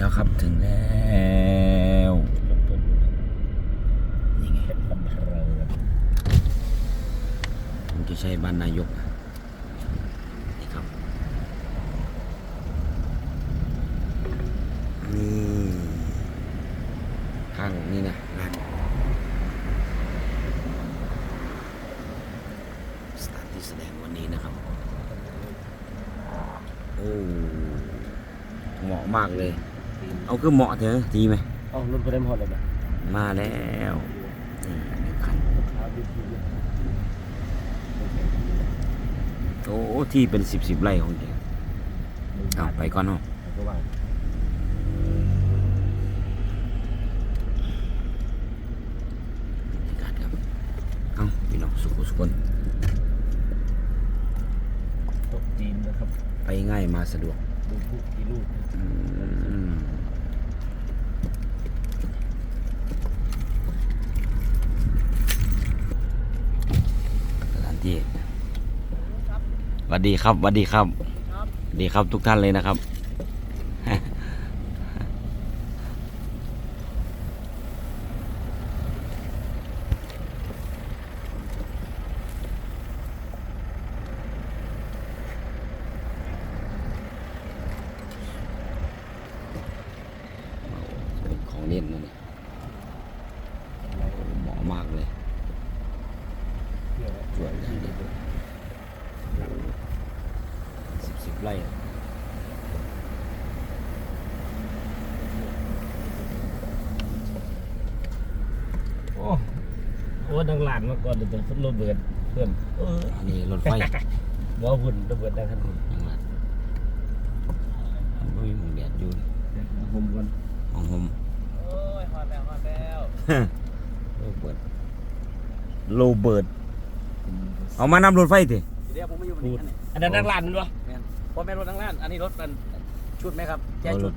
แล้วครับถึงแล้วนี่ไงผมจะใช้บ้านนายกนะนี่ครับนี่ข้างนี่นะร้านสถานที่แสดงวันนี้นะครับโอ้เหมาะมากเลย เอาคือเหมาะเถอะดีไหมเอารถไปได้หมดเลยนะมาแล้วนี่หนึ่งคันครับดีทีโอ้ที่เป็นสิบสิบไร่ของแกเอาไปก่อนเนาะก็ว่าบรรยากาศครับเอาพี่น้องสุขสุขคนตกจีนนะครับ ไปง่ายมาสะดวกดูผู้กี่ลูก อืมสถานที่ สวัสดีครับสวัสดีครับสวัสดีครับทุกท่านเลยนะครับเป็นของเล่นนะเนี่ยเหมาะมากเลย เที่ยว สวยจังเลยสิบสิบไร่อะ โอ้ โอ้ดังหลานมาก่อนเดี๋ยวจะรถเบิดเพื่อนเอออันนี้รถไฟบ่หุ่นระเบิดดังทันทียังไงมันไม่มีหมองแดดอยู่ผมก่อนห้องผมโอ้ยฮอดแล้วฮอดแล้วโรเบิร์ตโรเบิร์ตเอามานำรถไฟสิเดี๋ยวผมมาอยู่พูนี่ดอันนั้นดังหลานมันวะแม่นพอแม่นรถทั้งร้าน อันนี้รถมันชุดไหมครับ แก้เอารชุถด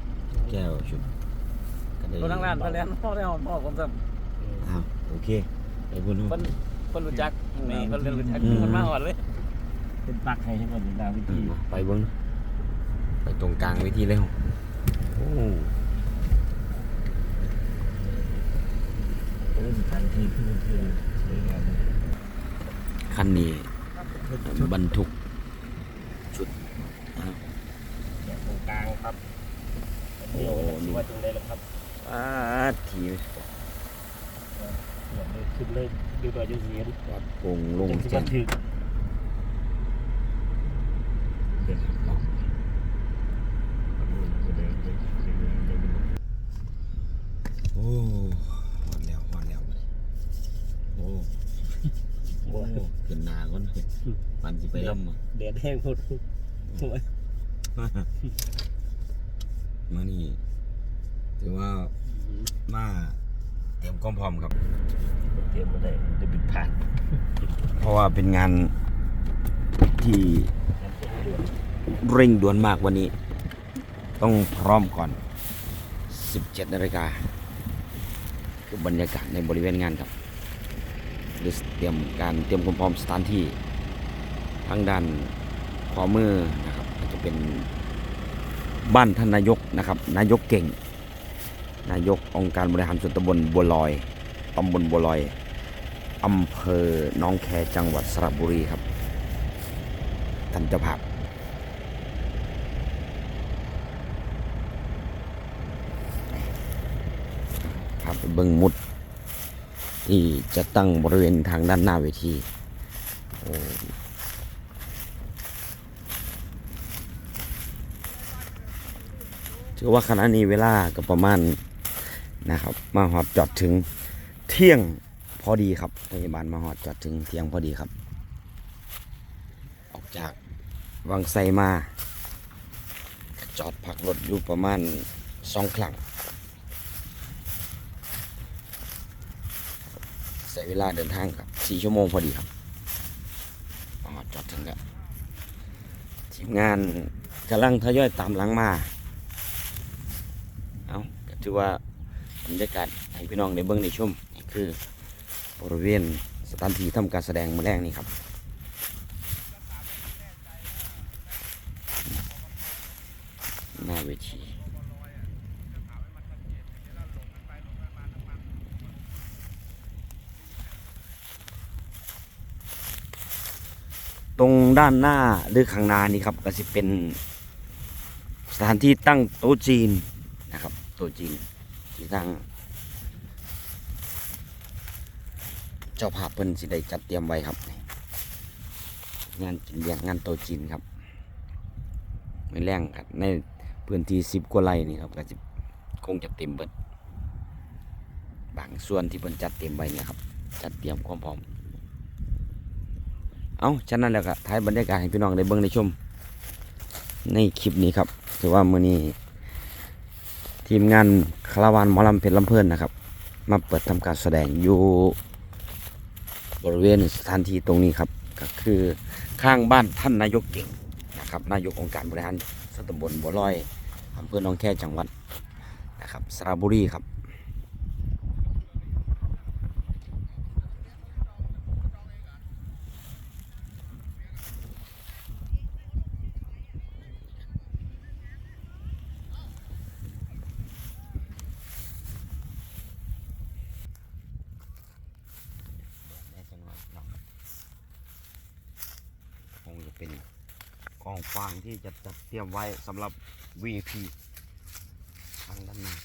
แก้วชุดก็ได้รถทั้งร้านเพิ่นแล้วพ่อได้หอมพ่อผมซ้อ้าวโอเค ไปบุญำเพิ่นเพิ่นรู้จักนี่เพิ่นเรียนรู้จักอืมเพิ่นมาหอดเลยเป็นปักให้ให้มันดาววิอืธีมไปเบิ้งไปตรงกลางเวิธีเลยโอ้โอ้สถานที่ที่มันเที่ยวสวยงามคันนี้บรรทุกชุดอ้าวเนี่ยตรงกลางครับเที่ยวนี่ว่าตรงไหนล่ะครับ อาที่ ขึ้นเลยดูดอยจะเสียนวัดโป่งลงจังสิเจบันนทึกโอ้หอนแล้วหอนแล้วโอ้โอ้ขึ้นหนาก่อนปันสิไปล่ำอะแดดแห้งหมดโอ้ยมานี่ถือว่ามา เตรียมความพร้อมครับ เตรียมมาได้จะบิดผ่านเพราะว่าเป็นงานที่งานเป็นด่วนเร่งด่วนมากวันนี้ ต้องพร้อมก่อน 17นาฬิกาคือบรรยากาศในบริเวณงานครับหรือเตรียมการเตรียมความพร้อมสถานที่ทางด้านขวามือนะครับก็จะเป็นบ้านท่านนายกนะครับ นายกเก่ง นายกองค์การบริหารส่วนตำบลบัวลอยตำบลบัวลอยอำเภอหน้องแคจังหวัดสระบุรีครับท่านเจ้าภาขับเบิ้งมุด ที่จะตั้งบริเวณทางด้านหน้าเวทีถือว่าขณะนี้เวลาก็ประมาณ นะครับ มาหอดจอดถึงเที่ยงพอดีครับพยาบาลมาหอดจอดถึงเที่ยงพอดีครับ ออกจากวังไซมา จอดพักรถอยู่ประมาณสองครั้งใช้เวลาเดินทางครับสี่ชั่วโมงพอดีครับอ๋อดจอดถึงแล้วทีมงานกำลังทยอยตามหลังมา เอาถือว่า บรรยากาศให้พี่น้องในเบื้องในชมคือบริเวณสถานที่ทำการแสดงมือแรกนี่ครับหน้าเวทีตรงด้านหน้าหรือข้างหน้านี่ครับก็จะเป็นสถานที่ตั้งโต๊ะจีนนะครับโต๊ะจีน ที่ทางเจ้าภาพเพิ่นสิได้จัดเตรียมไว้ครับ งานกินเลี้ยงงานโตจีนครับไม่แรงครับในพื้นที่สิบกว่าไร่นี่ครับก็จะคงจะเต็มเบิดบางส่วนที่เพิ่นจัดเตรียมไว้เนี่ยครับ จัดเตรียมความพร้อมเอาฉะนั้นแล้วก็ท้ายบรรยากาศให้พี่น้องได้เบิ่งได้ชม ในคลิปนี้ครับถือว่ามื้อนี้ ทีมงานคาราวานหมอลำเพชรลำเพลินนะครับ มาเปิดทำการแสดงอยู่บริเวณสถานที่ตรงนี้ครับก็คือข้างบ้านท่านนายกเก่งนะครับนายกองค์การบริหารส่วนตำบลบัวลอยอำเภอหนองแคจังหวัดนะครับสระบุรีครับ ได้จังหวะเนาะคงจะ เป็นกองฟางที่จะจัดเตรียมไว้สำหรับ VIP ทางด้านหน้า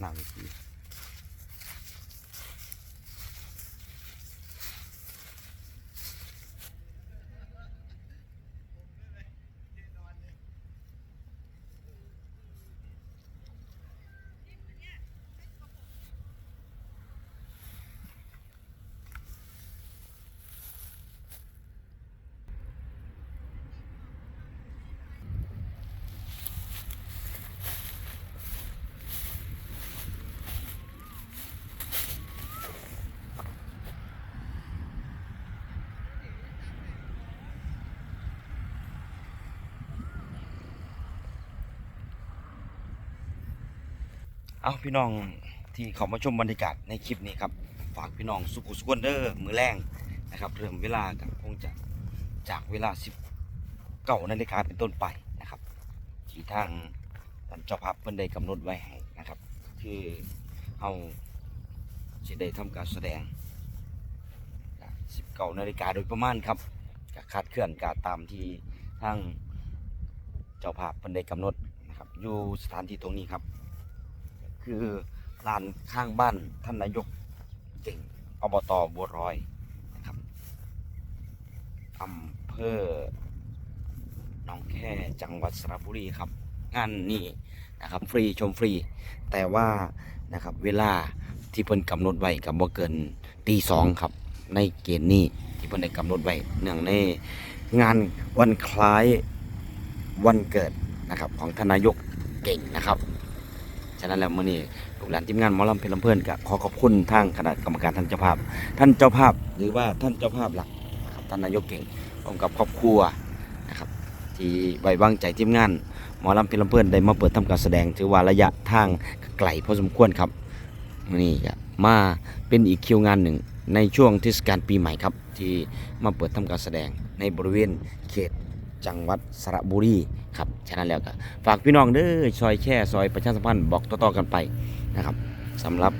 หน้า VIP เอาพี่น้องที่เขามาชมบรรยากาศในคลิปนี้ครับ ฝากพี่น้องสุขุสุขวนเดอร์มือแรงนะครับเริ่มเวลากันคงจะจากเวลา10เก้านาฬิกาเป็นต้นไปนะครับ ที่ทางท่านเจ้าภาพเพิ่นได้กำหนดไว้ให้นะครับ คือเอาจะได้ทำการแสดงสิบเก้านาฬิกาโดยประมาณครับก็คาดเคลื่อนการตามที่ทางเจ้าภาพเพิ่นได้กำหนดนะครับอยู่สถานที่ตรงนี้ครับ คือลานข้างบ้านท่านนายกเก่งอบตบัวรอยนะครับอำเภอหนองแค่จังหวัดสระบุรีครับงานนี้นะครับฟรีชมฟรี แต่ว่านะครับเวลาที่เพิ่นกำหนดไว้กับบ่เกินตีสองครับ ในเกณฑ์นี้ที่เพิ่นได้กำหนดไว้เนื่องในงานวันคล้ายวันเกิดนะครับของทานนายกเก่งนะครับ ฉะนั้นแล้วมื่อนี้ลูกหลานทีมงานหมอลำเพลินเพลินก็ขอขอบคุณทางคณะกรรมการท่านเจ้าภาพ ท่านเจ้าภาพหรือว่าท่านเจ้าภาพหลักนะครับท่านนายกเก่งพร้อมกับครอบครัวนะครับที่ไว้วางใจทีมงานหมอลำเพลินเพลินได้มาเปิดทำการแสดง ถือว่าระยะทางไกลพอสมควรครับมื่อนี้ก็มาเป็นอีกคิวงานหนึ่งในช่วงเทศกาลปีใหม่ครับ ที่มาเปิดทำการแสดงในบริเวณเขต จังหวัดสระบุรีครับฉะนั้นแล้วก็ฝากพี่น้องเด้อซอยแช่ซอยประชาสัมพันธ์บอกต่อๆกันไปนะครับสำหรับ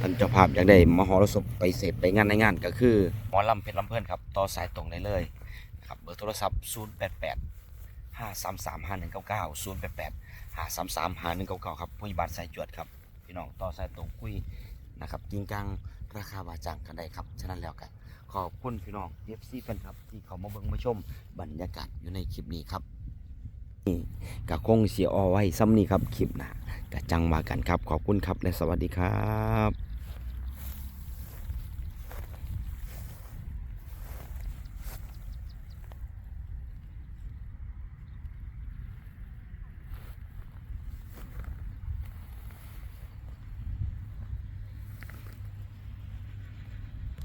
ท่านเจ้าภาพอยากได้มหรสพไปเสพไปงานในงานก็คือหมอลำเพชรลำเพลินครับต่อสายตรงได้เลยนะครับเบอร์โทรศัพท์ 088 533 5199 088 533 5199 ครับผู้ยิบาลสายจวดครับพี่น้องต่อสายตรงคุยนะครับจริงกังราคาบาจังกันได้ครับฉะนั้นแล้วกัน ขอบคุณพี่น้องเอฟซีแฟนครับ ที่เขามาเบิ่งมาชมบรรยากาศอยู่ในคลิปนี้ครับนี่กะคงเสียออไว้ซ้ำนี้ครับคลิปหน้ากะจังมากันครับ ขอบคุณครับและสวัสดีครับ